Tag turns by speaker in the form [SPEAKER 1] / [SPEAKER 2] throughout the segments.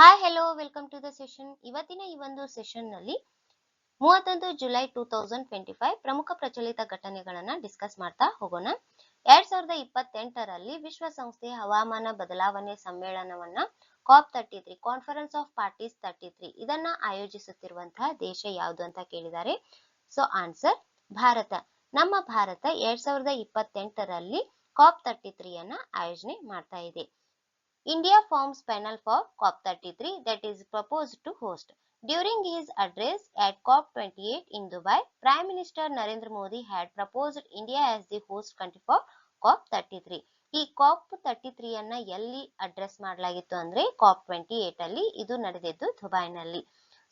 [SPEAKER 1] Hi hello welcome to the session ಇವತ್ತಿನ ಈ ಒಂದು ಸೆಷನ್ನಲ್ಲಿ ಮೂವತ್ತೊಂದು July two thousand twenty five ಪ್ರಮುಖ ಪ್ರಚಲಿತ ಘಟನೆಗಳನ್ನ ಡಿಸ್ಕಸ್ ಮಾಡ್ತಾ ಹೋಗೋಣ. ಎರಡ್ ಸಾವಿರದ ಇಪ್ಪತ್ತೆಂಟರಲ್ಲಿ ವಿಶ್ವಸಂಸ್ಥೆ ಹವಾಮಾನ ಬದಲಾವಣೆ ಸಮ್ಮೇಳನವನ್ನ COP thirty three conference of parties thirty three ಇದನ್ನ ಆಯೋಜಿಸುತ್ತಿರುವಂತಹ ದೇಶ ಯಾವುದು ಅಂತ ಕೇಳಿದ್ದಾರೆ ಸೊ ಆನ್ಸರ್ ಭಾರತ. ನಮ್ಮ ಭಾರತ ಎರಡ್ ಸಾವಿರದ ಇಪ್ಪತ್ತೆಂಟರಲ್ಲಿ ಕಾಪ್ ತರ್ಟಿ ತ್ರೀ ಅನ್ನ ಆಯೋಜನೆ ಮಾಡ್ತಾ ಇದೆ. India forms panel for COP33 that is proposed to host. During his address at COP28 in Dubai, Prime Minister Narendra Modi had proposed India as the host country for COP33. ಈ ಕಾಪ್ thirty three ಅನ್ನ ಎಲ್ಲಿ address ಮಾಡಲಾಗಿತ್ತು ಅಂದ್ರೆ COP twenty eight ಅಲ್ಲಿ ಇದು ನಡೆದಿದ್ದು ದುಬೈನಲ್ಲಿ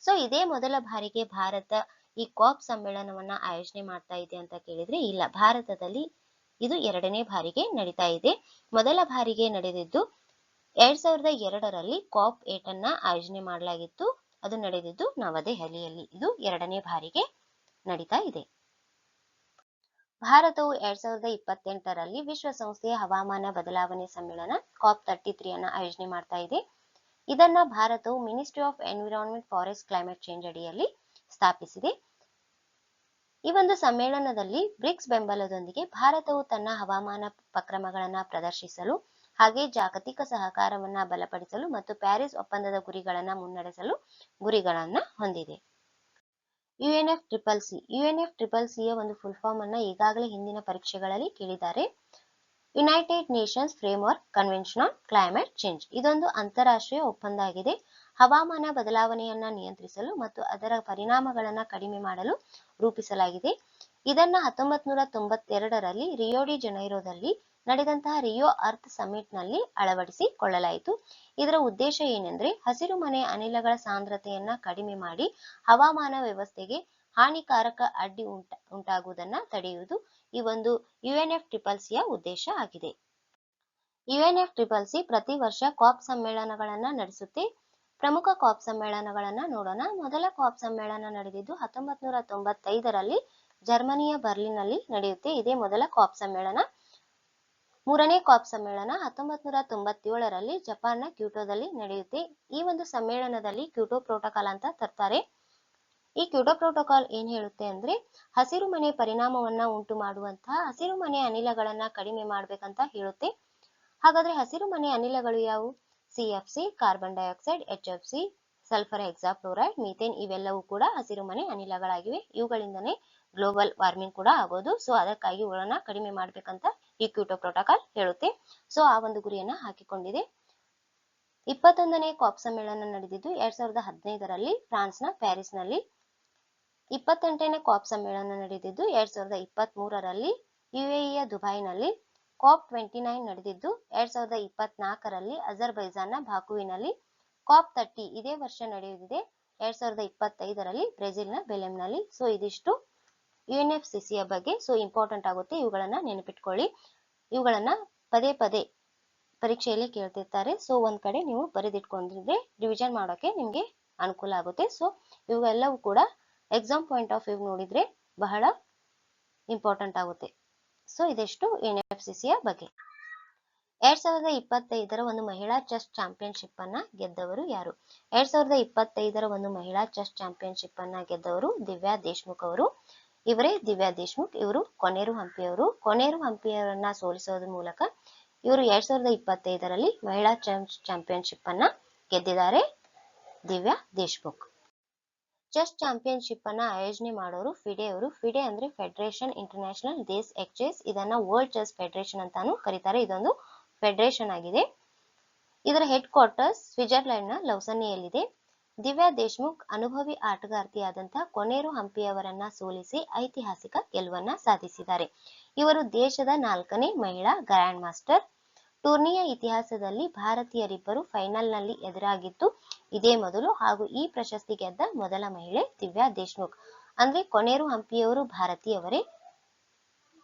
[SPEAKER 1] so ಇದೇ ಮೊದಲ ಬಾರಿಗೆ ಭಾರತ ಈ ಕಾಪ್ ಸಮ್ಮೇಳನವನ್ನ ಆಯೋಜನೆ ಮಾಡ್ತಾ ಇದೆ ಅಂತ ಕೇಳಿದ್ರೆ ಇಲ್ಲ ಭಾರತದಲ್ಲಿ ಇದು ಎರಡನೇ ಬಾರಿಗೆ ನಡೀತಾ ಇದೆ ಮೊದಲ ಬಾರಿಗೆ ನಡೆದಿದ್ದು ಎರಡ್ ಸಾವಿರದ ಎರಡರಲ್ಲಿ ಕಾಪ್ ಏಟ್ ಅನ್ನ ಆಯೋಜನೆ ಮಾಡಲಾಗಿತ್ತು. ಅದು ನಡೆದಿದ್ದು ನವದೆಹಲಿಯಲ್ಲಿ ಇದು ಎರಡನೇ ಬಾರಿಗೆ ನಡೀತಾ ಇದೆ. ಭಾರತವು ಎರಡ್ ಸಾವಿರದ ಇಪ್ಪತ್ತೆಂಟರಲ್ಲಿ ವಿಶ್ವಸಂಸ್ಥೆಯ ಹವಾಮಾನ ಬದಲಾವಣೆ ಸಮ್ಮೇಳನ ಕಾಪ್ ತರ್ಟಿ ತ್ರೀ ಅನ್ನ ಆಯೋಜನೆ ಮಾಡ್ತಾ ಇದೆ. ಇದನ್ನ ಭಾರತವು ministry of environment forest climate change ಅಡಿಯಲ್ಲಿ ಸ್ಥಾಪಿಸಿದೆ. ಈ ಒಂದು ಸಮ್ಮೇಳನದಲ್ಲಿ ಬ್ರಿಕ್ಸ್ ಬೆಂಬಲದೊಂದಿಗೆ ಭಾರತವು ತನ್ನ ಹವಾಮಾನ ಉಪಕ್ರಮಗಳನ್ನ ಪ್ರದರ್ಶಿಸಲು ಹಾಗೆ ಜಾಗತಿಕ ಸಹಕಾರವನ್ನ ಬಲಪಡಿಸಲು ಮತ್ತು ಪ್ಯಾರಿಸ್ ಒಪ್ಪಂದದ ಗುರಿಗಳನ್ನ ಮುನ್ನಡೆಸಲು ಗುರಿಗಳನ್ನ ಹೊಂದಿದೆ. UNF triple C UNF triple ಸಿಯ ಒಂದು ಫುಲ್ ಫಾರ್ಮ್ ಅನ್ನ ಈಗಾಗಲೇ ಹಿಂದಿನ ಪರೀಕ್ಷೆಗಳಲ್ಲಿ ಕೇಳಿದ್ದಾರೆ. United Nations framework convention on climate change ಇದೊಂದು ಅಂತಾರಾಷ್ಟ್ರೀಯ ಒಪ್ಪಂದ ಆಗಿದೆ. ಹವಾಮಾನ ಬದಲಾವಣೆಯನ್ನ ನಿಯಂತ್ರಿಸಲು ಮತ್ತು ಅದರ ಪರಿಣಾಮಗಳನ್ನ ಕಡಿಮೆ ಮಾಡಲು ರೂಪಿಸಲಾಗಿದೆ. ಇದನ್ನ ಹತ್ತೊಂಬತ್ ನೂರ ತೊಂಬತ್ತೆರಡರಲ್ಲಿ ರಿಯೋಡಿ ಜನೈರೋದಲ್ಲಿ ನಡೆದಂತಹ ರಿಯೋ ಅರ್ತ್ ಸಮಿಟ್ನಲ್ಲಿ ಅಳವಡಿಸಿಕೊಳ್ಳಲಾಯಿತು. ಇದರ ಉದ್ದೇಶ ಏನೆಂದ್ರೆ, ಹಸಿರು ಮನೆ ಅನಿಲಗಳ ಸಾಂದ್ರತೆಯನ್ನ ಕಡಿಮೆ ಮಾಡಿ ಹವಾಮಾನ ವ್ಯವಸ್ಥೆಗೆ ಹಾನಿಕಾರಕ ಅಡ್ಡಿ ಉಂಟ, ಉಂಟಾಗುವುದನ್ನ ತಡೆಯುವುದು ಈ ಒಂದು ಯುಎನ್ಎಫ್ ಟ್ರಿಪಲ್ ಸಿಯ ಉದ್ದೇಶ ಆಗಿದೆ. ಯುಎನ್ಎಫ್ ಟ್ರಿಪಲ್ ಸಿ ಪ್ರತಿ ವರ್ಷ ಕಾಪ್ ಸಮ್ಮೇಳನಗಳನ್ನ ನಡೆಸುತ್ತೆ. ಪ್ರಮುಖ ಕಾಪ್ ಸಮ್ಮೇಳನಗಳನ್ನ ನೋಡೋಣ. ಮೊದಲ ಕಾಪ್ ಸಮ್ಮೇಳನ ನಡೆದಿದ್ದು ಹತ್ತೊಂಬತ್ ನೂರ ತೊಂಬತ್ತೈದರಲ್ಲಿ ಜರ್ಮನಿಯ ಬರ್ಲಿನಲ್ಲಿ ನಡೆಯುತ್ತೆ. ಇದೇ ಮೊದಲ ಕಾಪ್ ಸಮ್ಮೇಳನ. ಮೂರನೇ ಕಾಪ್ ಸಮ್ಮೇಳನ ಹತ್ತೊಂಬತ್ ನೂರ ತೊಂಬತ್ತೇಳರಲ್ಲಿ ಜಪಾನ್ನ ಕ್ಯೂಟೋದಲ್ಲಿ ನಡೆಯುತ್ತೆ. ಈ ಒಂದು ಸಮ್ಮೇಳನದಲ್ಲಿ ಕ್ಯೂಟೋ ಪ್ರೋಟೋಕಾಲ್ ಅಂತ ತರ್ತಾರೆ. ಈ ಕ್ಯೂಟೋ ಪ್ರೋಟೋಕಾಲ್ ಏನ್ ಹೇಳುತ್ತೆ ಅಂದ್ರೆ, ಹಸಿರು ಮನೆ ಪರಿಣಾಮವನ್ನ ಉಂಟು ಮಾಡುವಂತಹ ಹಸಿರು ಮನೆ ಅನಿಲಗಳನ್ನ ಕಡಿಮೆ ಮಾಡ್ಬೇಕಂತ ಹೇಳುತ್ತೆ. ಹಾಗಾದ್ರೆ ಹಸಿರು ಮನೆ ಅನಿಲಗಳು ಯಾವುವು? C F C carbon dioxide H F C sulphur hexafluoride methane ಇವೆಲ್ಲವೂ ಕೂಡ ಹಸಿರು ಮನೆ ಅನಿಲಗಳಾಗಿವೆ. ಇವುಗಳಿಂದನೇ ಗ್ಲೋಬಲ್ ವಾರ್ಮಿಂಗ್ ಕೂಡ ಆಗೋದು. ಸೊ ಅದಕ್ಕಾಗಿ ಇವುಗಳನ್ನ ಕಡಿಮೆ ಮಾಡ್ಬೇಕಂತ ಈ ಕ್ಯೂಟೋ ಪ್ರೋಟೋಕಾಲ್ ಹೇಳುತ್ತೆ. ಸೊ ಆ ಒಂದು ಗುರಿಯನ್ನ ಹಾಕಿಕೊಂಡಿದೆ. ಇಪ್ಪತ್ತೊಂದನೇ ಕಾಪ್ ಸಮ್ಮೇಳನ ನಡೆದಿದ್ದು ಎರಡ್ ಸಾವಿರದ ಹದಿನೈದರಲ್ಲಿ ಫ್ರಾನ್ಸ್ನ ಪ್ಯಾರಿಸ್ನಲ್ಲಿ. ಇಪ್ಪತ್ತೆಂಟನೇ ಕಾಪ್ ಸಮ್ಮೇಳನ ನಡೆದಿದ್ದು ಎರಡ್ ಸಾವಿರದ ಇಪ್ಪತ್ತ್ ಮೂರರಲ್ಲಿ ಯುಎಇಯ ದುಬೈನಲ್ಲಿ. ಕಾಪ್ ಟ್ವೆಂಟಿ ನೈನ್ ನಡೆದಿದ್ದು ಎರಡ್ ಸಾವಿರದ ಇಪ್ಪತ್ನಾಲ್ಕರಲ್ಲಿ ಅಜರ್ಬೈಜಾನ್ನ ಬಾಕುವಿನಲ್ಲಿ. ಕಾಪ್ ತರ್ಟಿ ಇದೇ ವರ್ಷ ನಡೆಯುತ್ತಿದೆ ಎರಡ್ ಸಾವಿರದ ಇಪ್ಪತ್ತೈದರಲ್ಲಿ ಬ್ರೆಜಿಲ್ನ ಬೆಲೆಮ್ನಲ್ಲಿ. ಸೊ ಇದಿಷ್ಟು. ಯುಎನ್ಎಫ್ ಸಿಸಿಯ ಬಗ್ಗೆ ಸೊ ಇಂಪಾರ್ಟೆಂಟ್ ಆಗುತ್ತೆ. ಇವುಗಳನ್ನ ನೆನಪಿಟ್ಕೊಳ್ಳಿ. ಇವುಗಳನ್ನ ಪದೇ ಪದೇ ಪರೀಕ್ಷೆಯಲ್ಲಿ ಕೇಳ್ತಿರ್ತಾರೆ. ಸೊ ಒಂದ್ ಕಡೆ ನೀವು ಬರೆದಿಟ್ಕೊಂಡಿದ್ರೆ ರಿವಿಜನ್ ಮಾಡೋಕೆ ನಿಮ್ಗೆ ಅನುಕೂಲ ಆಗುತ್ತೆ. ಸೊ ಇವೆಲ್ಲವೂ ಕೂಡ ಎಕ್ಸಾಮ್ ಪಾಯಿಂಟ್ ಆಫ್ ವ್ಯೂ ನೋಡಿದ್ರೆ ಬಹಳ ಇಂಪಾರ್ಟೆಂಟ್ ಆಗುತ್ತೆ. ಸೊ ಇದೆಷ್ಟು ಎನ್ ಎಫ್ ಸಿ ಸಿಯ ಬಗ್ಗೆ. ಎರಡ್ ಸಾವಿರದ ಇಪ್ಪತ್ತೈದರ ಒಂದು ಮಹಿಳಾ ಚೆಸ್ ಚಾಂಪಿಯನ್ಶಿಪ್ ಅನ್ನ ಗೆದ್ದವರು ಯಾರು? ಎರಡ್ ಸಾವಿರದ ಇಪ್ಪತ್ತೈದರ ಒಂದು ಮಹಿಳಾ ಚೆಸ್ ಚಾಂಪಿಯನ್ಶಿಪ್ ಅನ್ನ ಗೆದ್ದವರು ದಿವ್ಯಾ ದೇಶ್ಮುಖ್ ಅವರು. ಇವರೇ ದಿವ್ಯಾ ದೇಶ್ಮುಖ್, ಇವರು ಕೊನೇರು ಹಂಪಿಯವರು. ಕೊನೇರು ಹಂಪಿಯವರನ್ನ ಸೋಲಿಸೋದ್ರ ಮೂಲಕ ಇವರು ಎರಡ್ ಸಾವಿರದ ಇಪ್ಪತ್ತೈದರಲ್ಲಿ ಮಹಿಳಾ ಚಾಂಪಿಯನ್ಶಿಪ್ ಅನ್ನ ಗೆದ್ದಿದ್ದಾರೆ ದಿವ್ಯಾ ದೇಶ್ಮುಖ್. ಚೆಸ್ ಚಾಂಪಿಯನ್ಶಿಪ್ ಅನ್ನ ಆಯೋಜನೆ ಮಾಡೋರು ಫಿಡೆ ಅವರು ಫಿಡೆ ಅಂದ್ರೆ ಫೆಡರೇಷನ್ ಇಂಟರ್ನ್ಯಾಷನಲ್ ದೇಸ್ ಎಕ್ಸೆಸ್ ಇದನ್ನ ವರ್ಲ್ಡ್ ಚೆಸ್ ಫೆಡರೇಷನ್ ಅಂತಾನು ಕರೀತಾರೆ. ಇದೊಂದು ಫೆಡರೇಷನ್ ಆಗಿದೆ. ಇದರ ಹೆಡ್ ಕ್ವಾರ್ಟರ್ಸ್ ಸ್ವಿಟ್ಜರ್ಲೆಂಡ್ನ ಲೌಸನ್ನಿಯಲ್ಲಿದೆ ದಿವ್ಯಾ ದೇಶ್ಮುಖ್ ಅನುಭವಿ ಆಟಗಾರ್ತಿಯಾದಂತಹ ಕೊನೇರು ಹಂಪಿಯವರನ್ನ ಸೋಲಿಸಿ ಐತಿಹಾಸಿಕ ಗೆಲುವನ್ನ ಸಾಧಿಸಿದ್ದಾರೆ. ಇವರು ದೇಶದ ನಾಲ್ಕನೇ ಮಹಿಳಾ ಗ್ರ್ಯಾಂಡ್ ಮಾಸ್ಟರ್. ಟೂರ್ನಿಯ ಇತಿಹಾಸದಲ್ಲಿ ಭಾರತೀಯರಿಬ್ಬರು ಫೈನಲ್ನಲ್ಲಿ ಎದುರಾಗಿದ್ದು, ಇದೇ ಮೊದಲು ಹಾಗೂ ಈ ಪ್ರಶಸ್ತಿ ಗೆದ್ದ ಮೊದಲ ಮಹಿಳೆ ದಿವ್ಯಾ ದೇಶ್ಮುಖ್. ಅಂದ್ರೆ ಕೊನೇರು ಹಂಪಿಯವರು ಭಾರತೀಯವರೇ,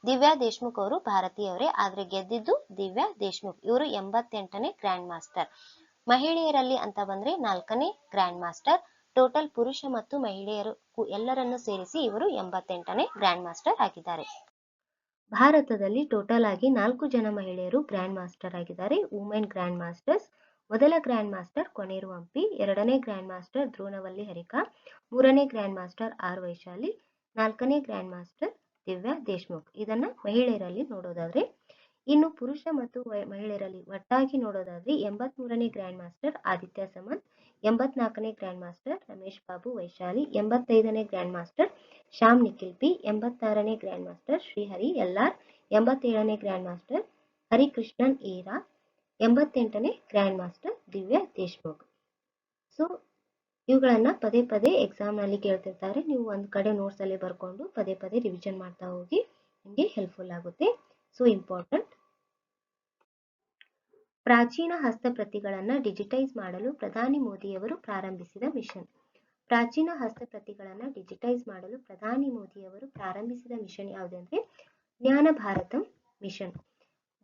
[SPEAKER 1] ದಿವ್ಯಾ ದೇಶ್ಮುಖ್ ಅವರು ಭಾರತೀಯವರೇ, ಆದ್ರೆ ಗೆದ್ದಿದ್ದು ದಿವ್ಯಾ ದೇಶ್ಮುಖ್. ಇವರು ಎಂಬತ್ತೆಂಟನೇ ಗ್ರ್ಯಾಂಡ್ ಮಾಸ್ಟರ್. ಮಹಿಳೆಯರಲ್ಲಿ ಅಂತ ಬಂದ್ರೆ ನಾಲ್ಕನೇ ಗ್ರ್ಯಾಂಡ್ ಮಾಸ್ಟರ್ ಟೋಟಲ್ ಪುರುಷ ಮತ್ತು ಮಹಿಳೆಯರು ಎಲ್ಲರನ್ನು ಸೇರಿಸಿ ಇವರು ಎಂಬತ್ತೆಂಟನೇ ಗ್ರ್ಯಾಂಡ್ ಮಾಸ್ಟರ್ ಆಗಿದ್ದಾರೆ. ಭಾರತದಲ್ಲಿ ಟೋಟಲ್ ಆಗಿ ನಾಲ್ಕು ಜನ ಮಹಿಳೆಯರು ಗ್ರ್ಯಾಂಡ್ ಮಾಸ್ಟರ್ ಆಗಿದ್ದಾರೆ. ವುಮೆನ್ ಗ್ರ್ಯಾಂಡ್ ಮಾಸ್ಟರ್ಸ್ ಮೊದಲ ಗ್ರ್ಯಾಂಡ್ ಮಾಸ್ಟರ್ ಕೊನೇರು ಹಂಪಿ, ಎರಡನೇ ಗ್ರ್ಯಾಂಡ್ ಮಾಸ್ಟರ್ ದ್ರೋಣವಲ್ಲಿ ಹರಿಕಾ, ಮೂರನೇ ಗ್ರ್ಯಾಂಡ್ ಮಾಸ್ಟರ್ ಆರ್ ವೈಶಾಲಿ, ನಾಲ್ಕನೇ ಗ್ರ್ಯಾಂಡ್ ಮಾಸ್ಟರ್ ದಿವ್ಯಾ ದೇಶ್ಮುಖ್. ಇದನ್ನ ಮಹಿಳೆಯರಲ್ಲಿ ನೋಡೋದಾದ್ರೆ ಇನ್ನು ಪುರುಷ ಮತ್ತು ಮಹಿಳೆಯರಲ್ಲಿ ಒಟ್ಟಾಗಿ ನೋಡೋದಾದ್ರೆ ಎಂಬತ್ ಮೂರನೇ ಗ್ರ್ಯಾಂಡ್ ಮಾಸ್ಟರ್ ಆದಿತ್ಯ ಸಮಂತ್, ಎಂಬತ್ನಾಲ್ಕನೇ grand master Ramesh Babu Vaishali, ಎಂಬತ್ತೈದನೇ grand master Shyam Nikhil P, ಎಂಬತ್ತಾರನೇ grand master Srihari LR ಎಂಬತ್ತೇಳನೇ ಗ್ರ್ಯಾಂಡ್ ಮಾಸ್ಟರ್ ಹರಿಕೃಷ್ಣನ್ ಈರಾ ಎಂಬತ್ತೆಂಟನೇ grand master Divya Deshmukh. So ಇವುಗಳನ್ನ ಪದೇ ಪದೇ ಎಕ್ಸಾಮ್ನಲ್ಲಿ ಕೇಳ್ತಿರ್ತಾರೆ. ನೀವು ಒಂದ್ ಕಡೆ ನೋಟ್ಸ್ ಅಲ್ಲಿ ಬರ್ಕೊಂಡು ಪದೇ ಪದೇ ರಿವಿಷನ್ ಮಾಡ್ತಾ ಹೋಗಿ ನಿಮಗೆ ಹೆಲ್ಪ್ಫುಲ್ ಆಗುತ್ತೆ. ಸೊ ಇಂಪಾರ್ಟೆಂಟ್ ಪ್ರಾಚೀನ ಹಸ್ತಪ್ರತಿಗಳನ್ನ ಡಿಜಿಟೈಸ್ ಮಾಡಲು ಪ್ರಧಾನಿ ಮೋದಿಯವರು ಪ್ರಾರಂಭಿಸಿದ ಮಿಷನ್. ಪ್ರಾಚೀನ ಹಸ್ತಪ್ರತಿಗಳನ್ನ ಡಿಜಿಟೈಸ್ ಮಾಡಲು ಪ್ರಧಾನಿ ಮೋದಿಯವರು ಪ್ರಾರಂಭಿಸಿದ ಮಿಷನ್ ಯಾವುದು ಅಂದ್ರೆ ಜ್ಞಾನ Bharatam mission.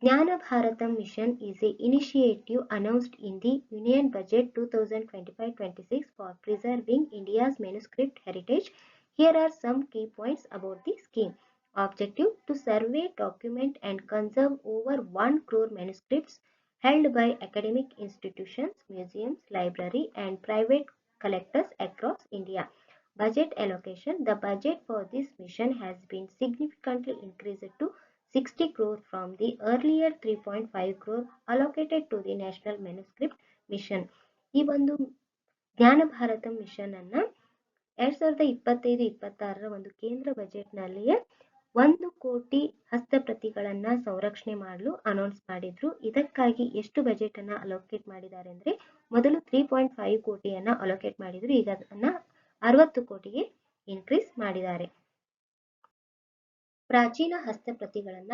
[SPEAKER 1] Gyan Bharatam mission is a initiative announced in the union budget two thousand twenty five twenty six for preserving India's manuscript heritage here are some key points about the scheme objective to survey document and conserve over one crore manuscripts held by academic institutions, museums, library and private collectors across India. Budget allocation. The budget for this mission has been significantly increased to 60 crore from the earlier 3.5 crore allocated to the National Manuscript Mission. ಈ ಒಂದು ಜ್ಞಾನ Bharat mission ಅನ್ನ ಎರಡ್ ಸಾವಿರದ ಇಪ್ಪತ್ತೈದು ಇಪ್ಪತ್ತಾರರ ಒಂದು ಕೇಂದ್ರ ಬಜೆಟ್ನಲ್ಲಿಯೇ ಒಂದು ಕೋಟಿ ಹಸ್ತಪ್ರತಿಗಳನ್ನ ಸಂರಕ್ಷಣೆ ಮಾಡಲು ಅನೌನ್ಸ್ ಮಾಡಿದ್ರು. ಇದಕ್ಕಾಗಿ ಎಷ್ಟು ಬಜೆಟ್ ಅನ್ನ ಅಲೋಕೇಟ್ ಮಾಡಿದ್ದಾರೆ ಅಂದ್ರೆ ಮೊದಲು ತ್ರೀ ಪಾಯಿಂಟ್ ಫೈವ್ ಕೋಟಿಯನ್ನ ಅಲೋಕೇಟ್ ಮಾಡಿದ್ರು. ಈಗ ಅದನ್ನ ಅರವತ್ತು ಕೋಟಿಗೆ ಇನ್ಕ್ರೀಸ್ ಮಾಡಿದ್ದಾರೆ. ಪ್ರಾಚೀನ ಹಸ್ತಪ್ರತಿಗಳನ್ನ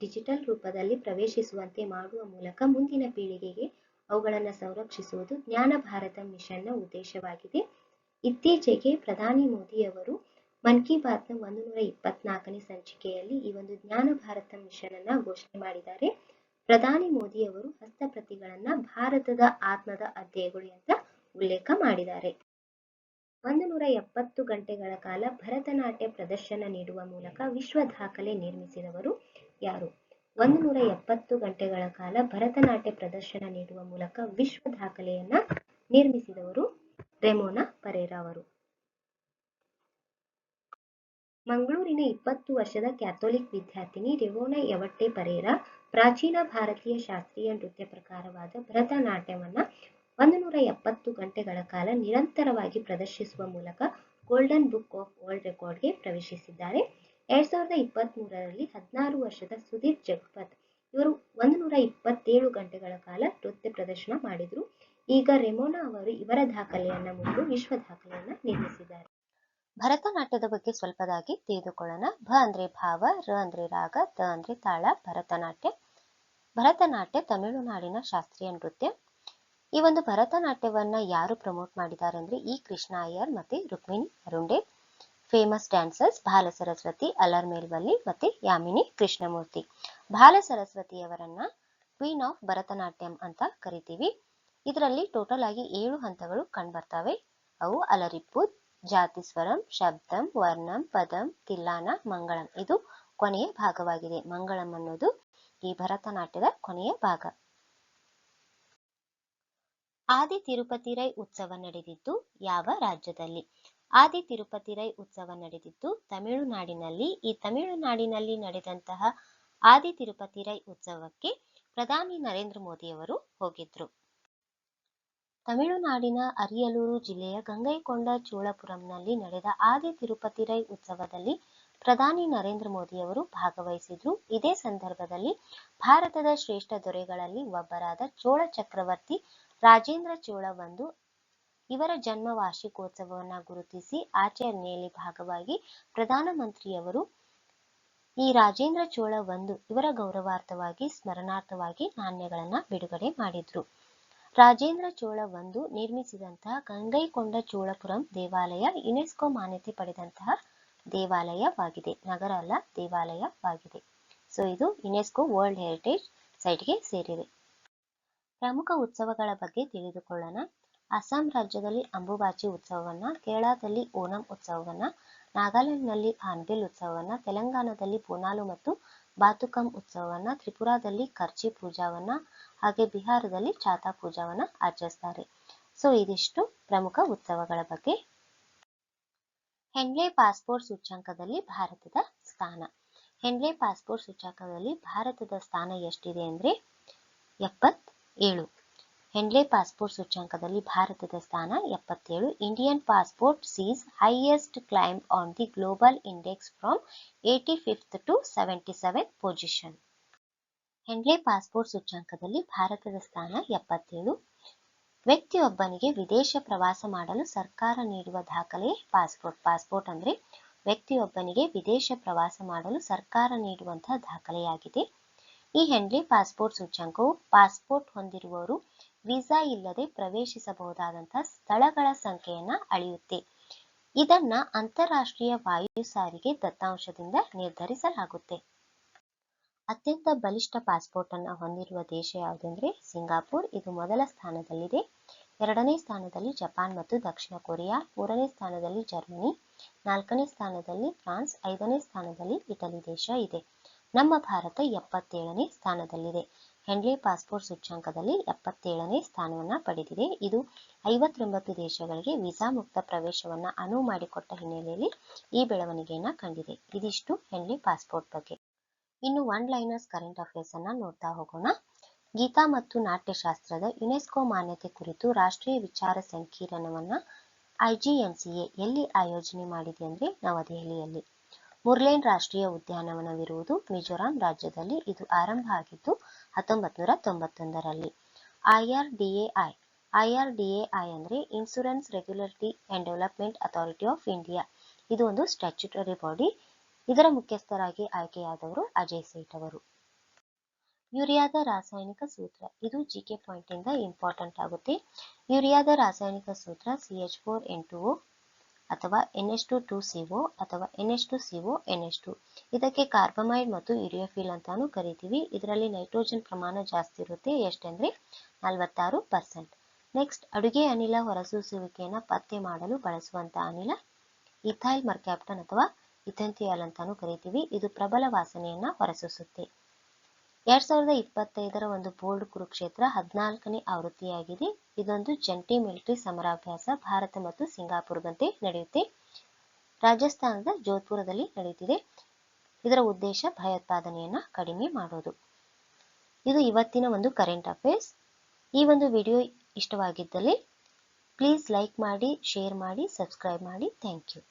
[SPEAKER 1] ಡಿಜಿಟಲ್ ರೂಪದಲ್ಲಿ ಪ್ರವೇಶಿಸುವಂತೆ ಮಾಡುವ ಮೂಲಕ ಮುಂದಿನ ಪೀಳಿಗೆಗೆ ಅವುಗಳನ್ನು ಸಂರಕ್ಷಿಸುವುದು ಜ್ಞಾನ ಭಾರತ ಮಿಷನ್ನ ಉದ್ದೇಶವಾಗಿದೆ. ಇತ್ತೀಚೆಗೆ ಪ್ರಧಾನಿ ಮೋದಿಯವರು ಮನ್ ಕಿ ಬಾತ್ನ ಒಂದು ನೂರ ಇಪ್ಪತ್ನಾಲ್ಕನೇ ಸಂಚಿಕೆಯಲ್ಲಿ ಈ ಒಂದು ಜ್ಞಾನ ಭಾರತ ಮಿಷನ್ ಅನ್ನ ಘೋಷಣೆ ಮಾಡಿದ್ದಾರೆ. ಪ್ರಧಾನಿ ಮೋದಿ ಅವರು ಹಸ್ತಪ್ರತಿಗಳನ್ನ ಭಾರತದ ಆತ್ಮದ ಅಧ್ಯಯಗಳು ಅಂತ ಉಲ್ಲೇಖ ಮಾಡಿದ್ದಾರೆ. ಒಂದು ನೂರ ಎಪ್ಪತ್ತು ಗಂಟೆಗಳ ಕಾಲ ಭರತನಾಟ್ಯ ಪ್ರದರ್ಶನ ನೀಡುವ ಮೂಲಕ ವಿಶ್ವ ದಾಖಲೆ ನಿರ್ಮಿಸಿದವರು ಯಾರು? ಒಂದು ನೂರ ಎಪ್ಪತ್ತು ಗಂಟೆಗಳ ಕಾಲ ಭರತನಾಟ್ಯ ಪ್ರದರ್ಶನ ನೀಡುವ ಮೂಲಕ ವಿಶ್ವ ದಾಖಲೆಯನ್ನ ನಿರ್ಮಿಸಿದವರು ರೆಮೋನಾ ಪರೇರಾ ಅವರು. ಮಂಗಳೂರಿನ ಇಪ್ಪತ್ತು ವರ್ಷದ ಕ್ಯಾಥೋಲಿಕ್ ವಿದ್ಯಾರ್ಥಿನಿ ರೆವೋನಾ ಯವಟ್ಟೆ ಪರೇರಾ ಪ್ರಾಚೀನ ಭಾರತೀಯ ಶಾಸ್ತ್ರೀಯ ನೃತ್ಯ ಪ್ರಕಾರವಾದ ಭರತನಾಟ್ಯವನ್ನು ಒಂದು ನೂರ ಎಪ್ಪತ್ತು ಗಂಟೆಗಳ ಕಾಲ ನಿರಂತರವಾಗಿ ಪ್ರದರ್ಶಿಸುವ ಮೂಲಕ ಗೋಲ್ಡನ್ ಬುಕ್ ಆಫ್ ವರ್ಲ್ಡ್ ರೆಕಾರ್ಡ್ಗೆ ಪ್ರವೇಶಿಸಿದ್ದಾರೆ. ಎರಡ್ ಸಾವಿರದ ಇಪ್ಪತ್ತ್ ಮೂರರಲ್ಲಿ ಹದಿನಾರು ವರ್ಷದ ಸುಧೀರ್ ಜಗಪತ್ ಇವರು ಒಂದು ನೂರ ಇಪ್ಪತ್ತೇಳು ಗಂಟೆಗಳ ಕಾಲ ನೃತ್ಯ ಪ್ರದರ್ಶನ ಮಾಡಿದ್ರು. ಈಗ ರೆಮೋನಾ ಅವರು ಇವರ ದಾಖಲೆಯನ್ನ ಮುರಿದು ವಿಶ್ವ ದಾಖಲೆಯನ್ನ ನಿರ್ಮಿಸಿದ್ದಾರೆ. ಭರತನಾಟ್ಯದ ಬಗ್ಗೆ ಸ್ವಲ್ಪದಾಗಿ ತಿಳಿದುಕೊಳ್ಳೋಣ. ಭ ಅಂದ್ರೆ ಭಾವ, ರ ಅಂದ್ರೆ ರಾಗ, ತ ಅಂದ್ರೆ ತಾಳ, ಭರತನಾಟ್ಯ. ಭರತನಾಟ್ಯ ತಮಿಳುನಾಡಿನ ಶಾಸ್ತ್ರೀಯ ನೃತ್ಯ. ಈ ಒಂದು ಭರತನಾಟ್ಯವನ್ನ ಯಾರು ಪ್ರಮೋಟ್ ಮಾಡಿದ್ದಾರೆ ಅಂದ್ರೆ ಈ ಕೃಷ್ಣ ಅಯ್ಯರ್ ಮತ್ತೆ ರುಕ್ಮಿಣಿ ಅರುಂಡೆ, ಫೇಮಸ್ ಡ್ಯಾನ್ಸರ್ಸ್ ಬಾಲ ಸರಸ್ವತಿ, ಅಲರ್ ಮೇಲ್ವಲ್ಲಿ ಮತ್ತೆ ಯಾಮಿನಿ ಕೃಷ್ಣಮೂರ್ತಿ. ಬಾಲ ಸರಸ್ವತಿಯವರನ್ನ ಕ್ವೀನ್ ಆಫ್ ಭರತನಾಟ್ಯಂ ಅಂತ ಕರಿತೀವಿ. ಇದರಲ್ಲಿ ಟೋಟಲ್ ಆಗಿ ಏಳು ಹಂತಗಳು ಕಂಡ್ಬರ್ತವೆ ಅವು ಅಲರಿಪ್ಪು ಜಾತಿ ಸ್ವರಂ, ಶಬ್ದಂ, ವರ್ಣಂ, ಪದಂ, ತಿಲ್ಲಾನ, ಮಂಗಳಂ. ಇದು ಕೊನೆಯ ಭಾಗವಾಗಿದೆ. ಮಂಗಳಂ ಅನ್ನೋದು ಈ ಭರತನಾಟ್ಯದ ಕೊನೆಯ ಭಾಗ. ಆದಿ ತಿರುಪತಿರೈ ಉತ್ಸವ ನಡೆದಿದ್ದು ಯಾವ ರಾಜ್ಯದಲ್ಲಿ? ಆದಿ ತಿರುಪತಿರೈ ಉತ್ಸವ ನಡೆದಿದ್ದು ತಮಿಳುನಾಡಿನಲ್ಲಿ. ಈ ತಮಿಳುನಾಡಿನಲ್ಲಿ ನಡೆದಂತಹ ಆದಿ ತಿರುಪತಿರೈ ಉತ್ಸವಕ್ಕೆ ಪ್ರಧಾನಿ ನರೇಂದ್ರ ಮೋದಿಯವರು ಹೋಗಿದ್ರು. ತಮಿಳುನಾಡಿನ ಅರಿಯಲೂರು ಜಿಲ್ಲೆಯ ಗಂಗೈಕೊಂಡ ಚೋಳಪುರಂನಲ್ಲಿ ನಡೆದ ಆದಿ ತಿರುಪತಿರೈ ಉತ್ಸವದಲ್ಲಿ ಪ್ರಧಾನಿ ನರೇಂದ್ರ ಮೋದಿಯವರು ಭಾಗವಹಿಸಿದ್ರು. ಇದೇ ಸಂದರ್ಭದಲ್ಲಿ ಭಾರತದ ಶ್ರೇಷ್ಠ ದೊರೆಗಳಲ್ಲಿ ಒಬ್ಬರಾದ ಚೋಳ ಚಕ್ರವರ್ತಿ ರಾಜೇಂದ್ರ ಚೋಳ ಒಂದು ಇವರ ಜನ್ಮ ವಾರ್ಷಿಕೋತ್ಸವವನ್ನ ಗುರುತಿಸಿ ಆಚರಣೆಯಲ್ಲಿ ಭಾಗವಾಗಿ ಪ್ರಧಾನಮಂತ್ರಿಯವರು ಈ ರಾಜೇಂದ್ರ ಚೋಳ ಒಂದು ಇವರ ಗೌರವಾರ್ಥವಾಗಿ, ಸ್ಮರಣಾರ್ಥವಾಗಿ ನಾಣ್ಯಗಳನ್ನ ಬಿಡುಗಡೆ ಮಾಡಿದ್ರು. ರಾಜೇಂದ್ರ ಚೋಳ ಒಂದು ನಿರ್ಮಿಸಿದಂತಹ ಗಂಗೈಕೊಂಡ ಚೋಳಪುರಂ ದೇವಾಲಯ ಯುನೆಸ್ಕೋ ಮಾನ್ಯತೆ ಪಡೆದಂತಹ ದೇವಾಲಯವಾಗಿದೆ. ನಗರ ಅಲ್ಲ, ದೇವಾಲಯವಾಗಿದೆ. ಸೊ ಇದು ಯುನೆಸ್ಕೋ ವರ್ಲ್ಡ್ ಹೆರಿಟೇಜ್ ಸೈಟ್ಗೆ ಸೇರಿದೆ. ಪ್ರಮುಖ ಉತ್ಸವಗಳ ಬಗ್ಗೆ ತಿಳಿದುಕೊಳ್ಳೋಣ. ಅಸ್ಸಾಂ ರಾಜ್ಯದಲ್ಲಿ ಅಂಬುಬಾಚಿ ಉತ್ಸವವನ್ನ, ಕೇರಳದಲ್ಲಿ ಓಣಂ ಉತ್ಸವವನ್ನ, ನಾಗಾಲ್ಯಾಂಡ್ನಲ್ಲಿ ಹಾನ್ಬಿಲ್ ಉತ್ಸವವನ್ನ, ತೆಲಂಗಾಣದಲ್ಲಿ ಪೋನಾಲು ಮತ್ತು ಬಾತುಕಂ ಉತ್ಸವವನ್ನ ತ್ರಿಪುರಾದಲ್ಲಿ ಕರ್ಚಿ ಪೂಜಾವನ್ನ ಹಾಗೆ ಬಿಹಾರದಲ್ಲಿ ಚಾತಾ ಪೂಜಾವನ್ನ ಆಚರಿಸ್ತಾರೆ. ಸೊ ಇದಿಷ್ಟು ಪ್ರಮುಖ ಉತ್ಸವಗಳ ಬಗ್ಗೆ. ಹೆನ್ಲೆ ಪಾಸ್ಪೋರ್ಟ್ ಸೂಚ್ಯಂಕದಲ್ಲಿ ಭಾರತದ ಸ್ಥಾನ. ಹೆನ್ಲೆ ಪಾಸ್ಪೋರ್ಟ್ ಸೂಚ್ಯಂಕದಲ್ಲಿ ಭಾರತದ ಸ್ಥಾನ ಎಷ್ಟಿದೆ ಅಂದ್ರೆ ಎಪ್ಪತ್ತೇಳು. ಹೆನ್ಲೆ ಪಾಸ್ಪೋರ್ಟ್ ಸೂಚ್ಯಂಕದಲ್ಲಿ ಭಾರತದ ಸ್ಥಾನ ಎಪ್ಪತ್ತೇಳು. Indian passport sees highest climb on the global index from eighty fifth to seventy seven position. Henley passport ಸೂಚ್ಯಂಕದಲ್ಲಿ ಭಾರತದ ಸ್ಥಾನ ಎಪ್ಪತ್ತೇಳು. ವ್ಯಕ್ತಿಯೊಬ್ಬನಿಗೆ ವಿದೇಶ ಪ್ರವಾಸ ಮಾಡಲು ಸರ್ಕಾರ ನೀಡುವ ದಾಖಲೆ ಪಾಸ್ಪೋರ್ಟ್. ಪಾಸ್ಪೋರ್ಟ್ ಅಂದ್ರೆ ವ್ಯಕ್ತಿಯೊಬ್ಬನಿಗೆ ವಿದೇಶ ಪ್ರವಾಸ ಮಾಡಲು ಸರ್ಕಾರ ನೀಡುವಂತಹ ದಾಖಲೆಯಾಗಿದೆ. ಈ ಹೆನ್ಲಿ ಪಾಸ್ಪೋರ್ಟ್ ಸೂಚ್ಯಂಕವು ಪಾಸ್ಪೋರ್ಟ್ ಹೊಂದಿರುವವರು ವೀಸಾ ಇಲ್ಲದೆ ಪ್ರವೇಶಿಸಬಹುದಾದಂತಹ ಸ್ಥಳಗಳ ಸಂಖ್ಯೆಯನ್ನ ಅಳೆಯುತ್ತೆ. ಇದನ್ನ ಅಂತಾರಾಷ್ಟ್ರೀಯ ವಾಯು ಸಾರಿಗೆ ದತ್ತಾಂಶದಿಂದ ನಿರ್ಧರಿಸಲಾಗುತ್ತೆ. ಅತ್ಯಂತ ಬಲಿಷ್ಠ ಪಾಸ್ಪೋರ್ಟ್ ಅನ್ನ ಹೊಂದಿರುವ ದೇಶ ಯಾವುದಂದ್ರೆ ಸಿಂಗಾಪುರ್. ಇದು ಮೊದಲ ಸ್ಥಾನದಲ್ಲಿದೆ. ಎರಡನೇ ಸ್ಥಾನದಲ್ಲಿ ಜಪಾನ್ ಮತ್ತು ದಕ್ಷಿಣ ಕೊರಿಯಾ. ಮೂರನೇ ಸ್ಥಾನದಲ್ಲಿ ಜರ್ಮನಿ. ನಾಲ್ಕನೇ ಸ್ಥಾನದಲ್ಲಿ ಫ್ರಾನ್ಸ್. ಐದನೇ ಸ್ಥಾನದಲ್ಲಿ ಇಟಲಿ ದೇಶ ಇದೆ. ನಮ್ಮ ಭಾರತ ಎಪ್ಪತ್ತೇಳನೇ ಸ್ಥಾನದಲ್ಲಿದೆ. ಹೆನ್ಲಿ ಪಾಸ್ಪೋರ್ಟ್ ಸೂಚ್ಯಂಕದಲ್ಲಿ ಎಪ್ಪತ್ತೇಳನೇ ಸ್ಥಾನವನ್ನು ಪಡೆದಿದೆ. ಇದು ಐವತ್ತೊಂಬತ್ತು ದೇಶಗಳಿಗೆ ವೀಸಾ ಮುಕ್ತ ಪ್ರವೇಶವನ್ನು ಅನುವು ಮಾಡಿಕೊಟ್ಟ ಹಿನ್ನೆಲೆಯಲ್ಲಿ ಈ ಬೆಳವಣಿಗೆಯನ್ನು ಕಂಡಿದೆ. ಇದಿಷ್ಟು ಹೆನ್ಲಿ ಪಾಸ್ಪೋರ್ಟ್ ಬಗ್ಗೆ. ಇನ್ನು ಒನ್ ಲೈನರ್ಸ್ ಕರೆಂಟ್ ಅಫೇರ್ಸ್ ಅನ್ನ ನೋಡ್ತಾ ಹೋಗೋಣ. ಗೀತಾ ಮತ್ತು ನಾಟ್ಯಶಾಸ್ತ್ರದ ಯುನೆಸ್ಕೋ ಮಾನ್ಯತೆ ಕುರಿತು ರಾಷ್ಟ್ರೀಯ ವಿಚಾರ ಸಂಕಿರಣವನ್ನ ಐಜಿಎನ್ಸಿಎ ಎಲ್ಲಿ ಆಯೋಜನೆ ಮಾಡಿದೆ ಅಂದ್ರೆ ನವದೆಹಲಿಯಲ್ಲಿ. ಮುರ್ಲೇನ್ ರಾಷ್ಟ್ರೀಯ ಉದ್ಯಾನವನವಿರುವುದು ಮಿಜೋರಾಂ ರಾಜ್ಯದಲ್ಲಿ ಇದು ಆರಂಭ ಆಗಿದ್ದು ಹತ್ತೊಂಬತ್ ನೂರ ತೊಂಬತ್ತೊಂದರಲ್ಲಿ ಐಆರ್ಡಿಎಐ ಐಆರ್ಡಿಎಐ ಅಂದ್ರೆ insurance regulatory and development authority of India ಇದು ಒಂದು ಸ್ಟ್ಯಾಚ್ಯುಟರಿ ಬಾಡಿ ಇದರ ಮುಖ್ಯಸ್ಥರಾಗಿ ಆಯ್ಕೆಯಾದವರು ಅಜಯ್ ಸೇಠ್ ಅವರು. ಯೂರಿಯಾದ ರಾಸಾಯನಿಕ ಸೂತ್ರ, ಇದು ಜಿಕೆ ಪಾಯಿಂಟ್ ಇಂದ ಇಂಪಾರ್ಟೆಂಟ್ ಆಗುತ್ತೆ. ಯೂರಿಯಾದ ರಾಸಾಯನಿಕ ಸೂತ್ರ C H four N two O ಅಥವಾ N S two two CO ಅಥವಾ N S two CO N S two ಇದಕ್ಕೆ ಕಾರ್ಬಮೈಡ್ ಮತ್ತು ಯುರಿಯೋಫಿಲ್ ಅಂತಾನು ಕರಿತೀವಿ. ಇದರಲ್ಲಿ ನೈಟ್ರೋಜನ್ ಪ್ರಮಾಣ ಜಾಸ್ತಿ ಇರುತ್ತೆ. ಎಷ್ಟೆಂದರೆ ನಲವತ್ತಾರು ಪರ್ಸೆಂಟ್ ನೆಕ್ಸ್ಟ್ ಅಡುಗೆ ಅನಿಲ ಹೊರಸೂಸುವಿಕೆಯನ್ನು ಪತ್ತೆ ಮಾಡಲು ಬಳಸುವಂತ ಅನಿಲ ಇಥೈಲ್ ಮರ್ಕ್ಯಾಪ್ಟನ್ ಅಥವಾ ಇಥೆಂಥಿಯಾಲ್ ಅಂತಾನು ಕರಿತೀವಿ. ಇದು ಪ್ರಬಲ ವಾಸನೆಯನ್ನ ಹೊರಸೂಸುತ್ತೆ. ಎರಡ್ ಸಾವಿರದ ಇಪ್ಪತ್ತೈದರ ಒಂದು ಬೋಲ್ಡ್ ಕುರುಕ್ಷೇತ್ರ ಹದಿನಾಲ್ಕನೇ ಆವೃತ್ತಿಯಾಗಿದೆ. ಇದೊಂದು ಜಂಟಿ ಮಿಲಿಟರಿ ಸಮರಾಭ್ಯಾಸ ಭಾರತ ಮತ್ತು ಸಿಂಗಾಪುರದಂತೆ ನಡೆಯುತ್ತೆ. ರಾಜಸ್ಥಾನದ ಜೋಧ್ಪುರದಲ್ಲಿ ನಡೆಯುತ್ತಿದೆ. ಇದರ ಉದ್ದೇಶ ಭಯೋತ್ಪಾದನೆಯನ್ನ ಕಡಿಮೆ ಮಾಡೋದು. ಇದು ಇವತ್ತಿನ ಒಂದು ಕರೆಂಟ್ ಅಫೇರ್ಸ್ ಈ ಒಂದು ವಿಡಿಯೋ ಇಷ್ಟವಾಗಿದ್ದಲ್ಲಿ ಪ್ಲೀಸ್ ಲೈಕ್ ಮಾಡಿ ಶೇರ್ ಮಾಡಿ ಸಬ್ಸ್ಕ್ರೈಬ್ ಮಾಡಿ. Thank you